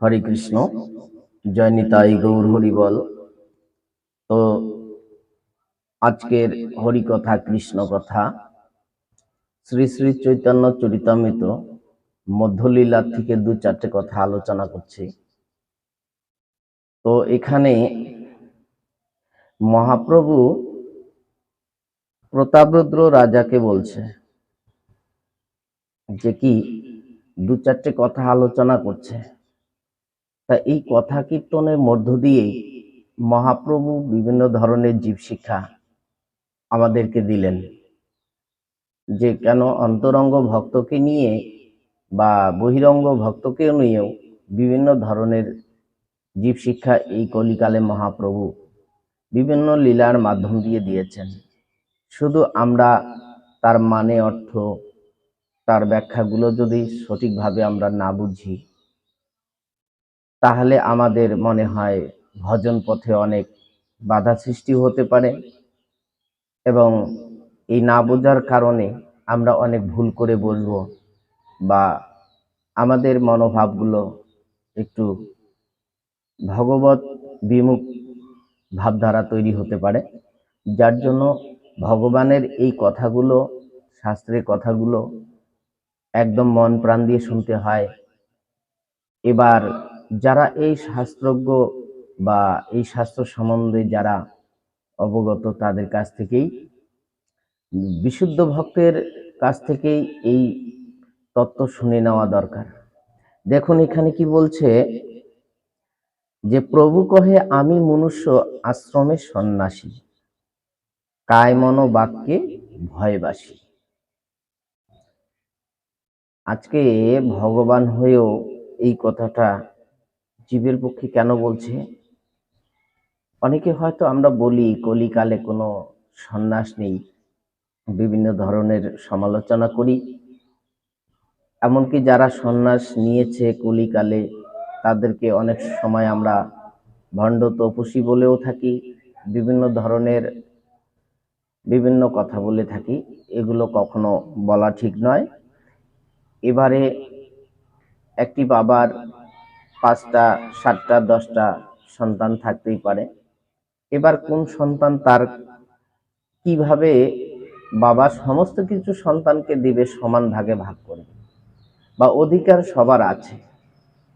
হরে কৃষ্ণ, জয় নিতাই গৌর হরি বল। তো আজকের হরি কথা কৃষ্ণ কথা। শ্রী শ্রী চৈতন্য চরিতামৃত, মধ্যলীলা থেকে দু চারটে কথা আলোচনা করছি। তো এখানে মহাপ্রভু প্রতাপরুদ্র রাজাকে বলছে যে কি দু চারটে কথা আলোচনা করছে। তা এই কথা কীর্তনের মধ্য দিয়েই মহাপ্রভু বিভিন্ন ধরনের জীব শিক্ষা আমাদেরকে দিলেন। যে কেন অন্তরঙ্গ ভক্তকে নিয়ে বা বহিরঙ্গ ভক্তকে নিয়েও বিভিন্ন ধরনের জীব শিক্ষা এই কলিকালে মহাপ্রভু বিভিন্ন লীলার মাধ্যম দিয়ে দিয়েছেন। শুধু আমরা তার মানে অর্থ, তার ব্যাখ্যাগুলো যদি সঠিকভাবে আমরা না বুঝি তাহলে আমাদের মনে হয় ভজন পথে অনেক বাধা সৃষ্টি হতে পারে এবং এই না বোঝার কারণে আমরা অনেক ভুল করে বলব বা আমাদের মনোভাবগুলো একটু ভগবত বিমুখ ভাবধারা তৈরি হতে পারে, যার জন্য ভগবানের এই কথাগুলো, শাস্ত্রের কথাগুলো একদম মন প্রাণ দিয়ে শুনতে হয়। এবার যারা এই শাস্ত্রজ্ঞ বা এই শাস্ত্র সম্বন্ধে যারা অবগত, তাদের কাছ থেকেই, বিশুদ্ধ ভক্তের কাছ থেকেই এই তত্ত্ব শুনে নেওয়া দরকার। দেখুন, এখানে কি বলছে, যে প্রভু কহে, আমি মনুষ্য আশ্রমে সন্ন্যাসী, কায় মনো বাক্যে ভয়বাসী আজকে ভগবান হয়েও এই কথাটা জীবের পক্ষে কেন বলছে? অনেকে হয়তো আমরা বলি, কলিকালে কোনো সন্ন্যাস নেই, বিভিন্ন ধরনের সমালোচনা করি। এমনকি যারা সন্ন্যাস নিয়েছে কলিকালে, তাদেরকে অনেক সময় আমরা ভণ্ড তপসী বলেও থাকি, বিভিন্ন ধরনের বিভিন্ন কথা বলে থাকি, এগুলো কখনো বলা ঠিক নয়। এবারে একটি বাবার পাঁচটা, সাতটা, দশটা সন্তান থাকতেই পারে। এবার কোন সন্তান তার কীভাবে বাবা সমস্ত কিছু সন্তানকে দিবে সমান ভাগে ভাগ করবে? বা অধিকার সবার আছে,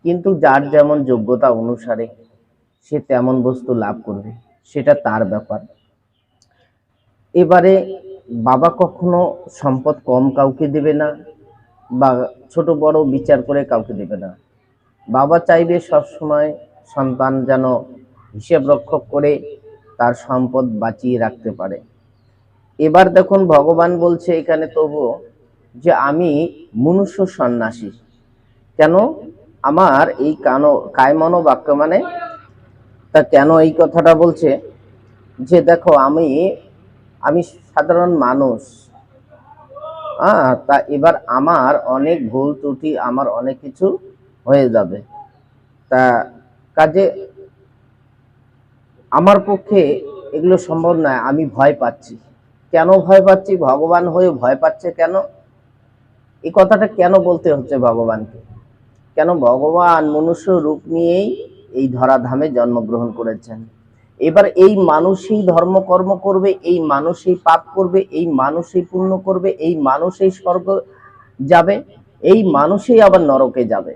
কিন্তু যার যেমন যোগ্যতা অনুসারে সে তেমন বস্তু লাভ করবে, সেটা তার ব্যাপার। এবারে বাবা কখনো সম্পদ কম কাউকে দেবে না বা ছোট বড় বিচার করে কাউকে দেবে না। বাবা চাইবে সব সময় সন্তান যেন হিসেব রক্ষক করে তার সম্পদ বাঁচিয়ে রাখতে পারে। এবার দেখুন ভগবান বলছে এখানে তবু যে আমি মনুষ্য সন্ন্যাসী। কেন? আমার এই কানো, কায়মনো বাক্য মানে তা কেন এই কথাটা বলছে? যে দেখো আমি আমি সাধারণ মানুষ। হ্যাঁ তা এবার আমার অনেক ভুল ত্রুটি, আমার অনেক কিছু হয়ে যাবে। তা কাজে আমার পক্ষে এগুলো সম্ভব নয়, আমি ভয় পাচ্ছি। কেন ভয় পাচ্ছি? ভগবান হয়ে ভয় পাচ্ছে কেন? এই কথাটা কেন বলতে হচ্ছে ভগবানকে? কেন ভগবান মনুষ্য রূপ নিয়েই এই ধরাধামে জন্মগ্রহণ করেছেন? এবার এই মানুষই ধর্মকর্ম করবে, এই মানুষই পাপ করবে, এই মানুষই পূর্ণ করবে, এই মানুষই স্বর্গ যাবে, এই মানুষই আবার নরকে যাবে।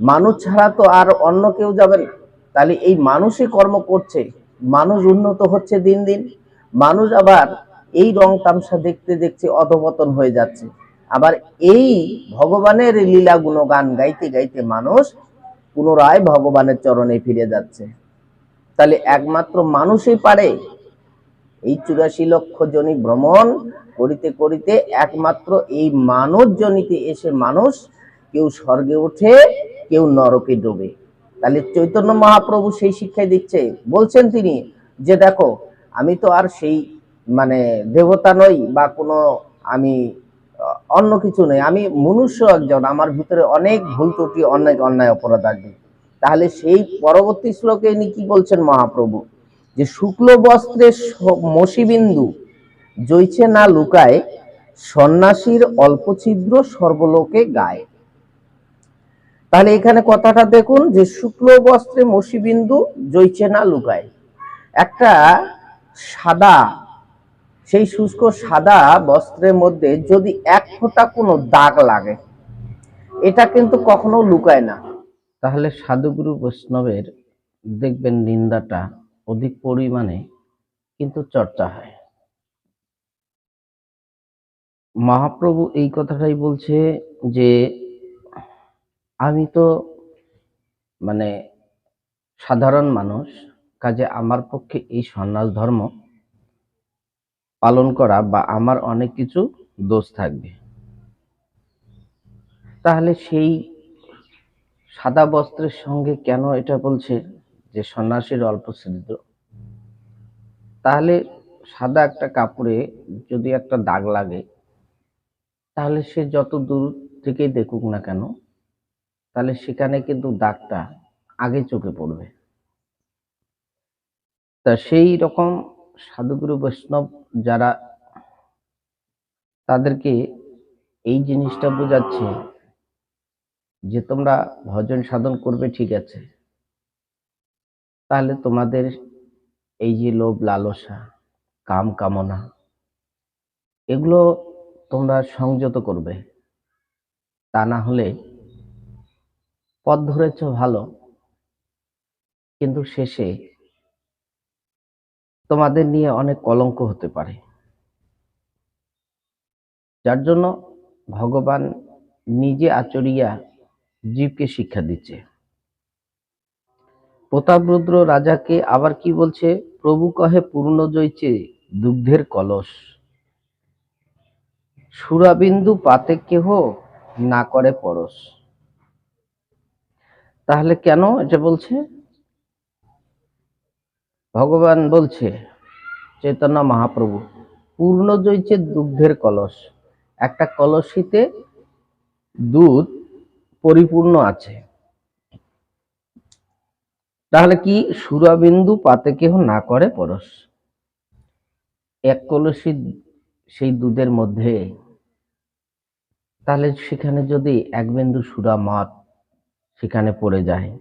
মানুষ ছাড়া তো আর অন্য কেউ যাবে না। তাহলে এই মানুষই কর্ম করছে, মানুষ উন্নত হচ্ছে দিন দিন, মানুষ আবার এই রং তামসা দেখতে দেখতে অধপতন হয়ে যাচ্ছে। আবার এই ভগবানের লীলা গুণগান গাইতে গাইতে মানুষ পুনরায় ভগবানের চরণে ফিরে যাচ্ছে। তাহলে একমাত্র মানুষই পারে এই চুরাশি লক্ষ জনী ভ্রমণ করিতে করিতে একমাত্র এই মানব জনিতে এসে মানুষ কেউ স্বর্গে ওঠে কেউ নরকে ডোবে। তাহলে চৈতন্য মহাপ্রভু সেই শিক্ষাই দিচ্ছে। বলছেন তিনি যে, দেখো, আমি তো আর সেই মানে দেবতা নই বা কোনো আমি, অন্য কিছু নই। আমি মনুষ্য একজন। আমার ভিতরে অনেক ভুল ত্রুটি, অনেক অন্যায় অপরাধ আছে। তাহলে সেই পরবর্তী শ্লোকে ইনি কি বলছেন মহাপ্রভু? যে, শুক্ল বস্ত্রে মসিবিন্দু জইছে না লুকায়, সন্ন্যাসীর অল্প ছিদ্র সর্বলোকে গায়। তাহলে এখানে কথাটা দেখুন যে শুক্ল বস্ত্রে মসিবিন্দু জৈছে না লুকায়। একটা সাদা, সেই শুষ্ক সাদা বস্ত্রের মধ্যে যদি এক ফোঁটা কোনো দাগ লাগে, এটা কিন্তু কখনো লুকায় না। তাহলে সাধুগুরু বৈষ্ণবের দেখবেন নিন্দাটা অধিক পরিমাণে কিন্তু চর্চা হয়। মহাপ্রভু এই কথাটাই বলছে যে আমি তো মানে সাধারণ মানুষ, কাজে আমার পক্ষে এই সন্ন্যাস ধর্ম পালন করা বা আমার অনেক কিছু দোষ থাকবে। তাহলে সেই সাদা বস্ত্রের সঙ্গে কেন এটা বলছে যে সন্ন্যাসীর অল্প শ্রীদ্র তাহলে সাদা একটা কাপড়ে যদি একটা দাগ লাগে, তাহলে সে যত দূর থেকেই দেখুক না কেন তাহলে সেখানে কিন্তু দাগটা আগে চোখে পড়বে। তা সেই রকম সাধুগুরু বৈষ্ণব যারা, তাদেরকে এই জিনিসটা বোঝাচ্ছে যে তোমরা ভজন সাধন করবে ঠিক আছে, তাহলে তোমাদের এই যে লোভ লালসা, কাম কামনা, এগুলো তোমরা সংযত করবে। তা না হলে পথ ধরেছ, ভালো। কিন্তু শেষে তোমাদের নিয়ে অনেক কলঙ্ক হতে পারে। যার জন্য ভগবান নিজে আচরিয়া জীবকে শিক্ষা দিচ্ছে। প্রতাপরুদ্র রাজাকে আবার কি বলছে? প্রভু কহে পূর্ণ জয়ছে দুগ্ধের কলস। সুরাবিন্দু পাতে কেহ না করে পরশ। তাহলে কেন এটা বলছে? ভগবান বলছে চৈতন্য মহাপ্রভু, পূর্ণ জয়ছে দুগ্ধের কলস। একটা কলসিতে দুধ পরিপূর্ণ আছে। তাহলে কি সুরাবিন্দু পাতে কেহ না করে পরশ? এক কলসি সেই দুধের মধ্যে। তাহলে সেখানে যদি এক বিন্দু সুরা মদ সেখানে পড়ে যায়।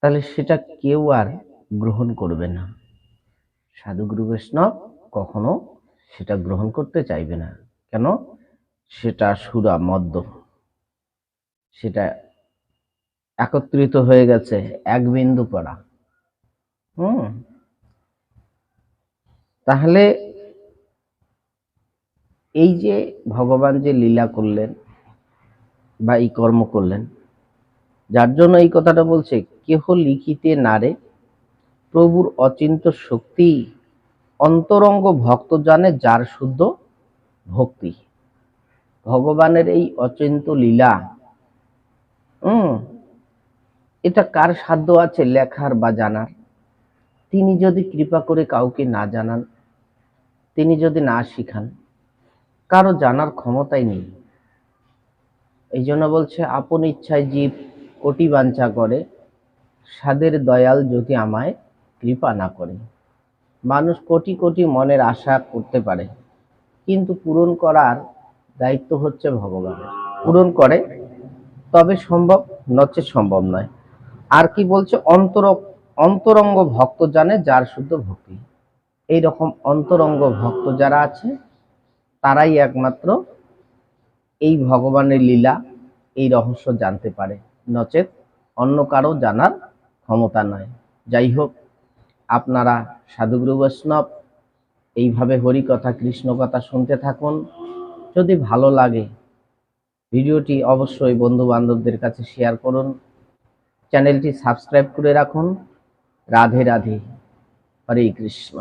তাহলে সেটা কেউ আর গ্রহণ করবে না। সাধুগুরু বৈষ্ণব কখনো সেটা গ্রহণ করতে চাইবে না। কেন? সেটা সুরা মদ্য সেটা একত্রিত হয়ে গেছে এক বিন্দু পড়া। হুম? তাহলে এই যে ভগবান যে লীলা করলেন বা এই কর্ম করলেন যার জন্য এই কথাটা বলছে, কেহ লিখিতে নারে প্রভুর অচিন্ত শক্তি অন্তরঙ্গ ভক্ত জানে যার শুদ্ধ ভক্তি। ভগবানের এই অচিন্ত লীলা, হুম, এটা কার সাধ্য আছে লেখার বা জানার? তিনি যদি কৃপা করে কাউকে না জানান, তিনি যদি না শিখান, কারও জানার ক্ষমতাই নেই। এই জন্য বলছে, আপন ইচ্ছায় জীব কোটি বাঞ্ছা করে, সাদের দয়াল যদি আমায় কৃপা না করে। মানুষ কোটি কোটি মনের আশা করতে পারে, কিন্তু পূরণ করার দায়িত্ব হচ্ছে ভগবানের। পূরণ করে, তবে সম্ভব নচে সম্ভব নয়। আর কি বলছে? অন্তর, অন্তরঙ্গ ভক্ত জানে যার শুদ্ধ ভক্তি। এই রকম অন্তরঙ্গ ভক্ত যারা আছে, তারাই একমাত্র এই ভগবানের লীলা, এই রহস্য জানতে পারে। নচেত অন্য কারও জানার ক্ষমতা নয় যাই হোক আপনারা সাধুগুরু বৈষ্ণব, এইভাবে হরি কথা কৃষ্ণ কথা শুনতে থাকুন। যদি ভালো লাগে, ভিডিওটি অবশ্যই বন্ধু বান্ধবদের কাছে শেয়ার করুন। চ্যানেলটি সাবস্ক্রাইব করে রাখুন। রাধে রাধে, হরে কৃষ্ণ।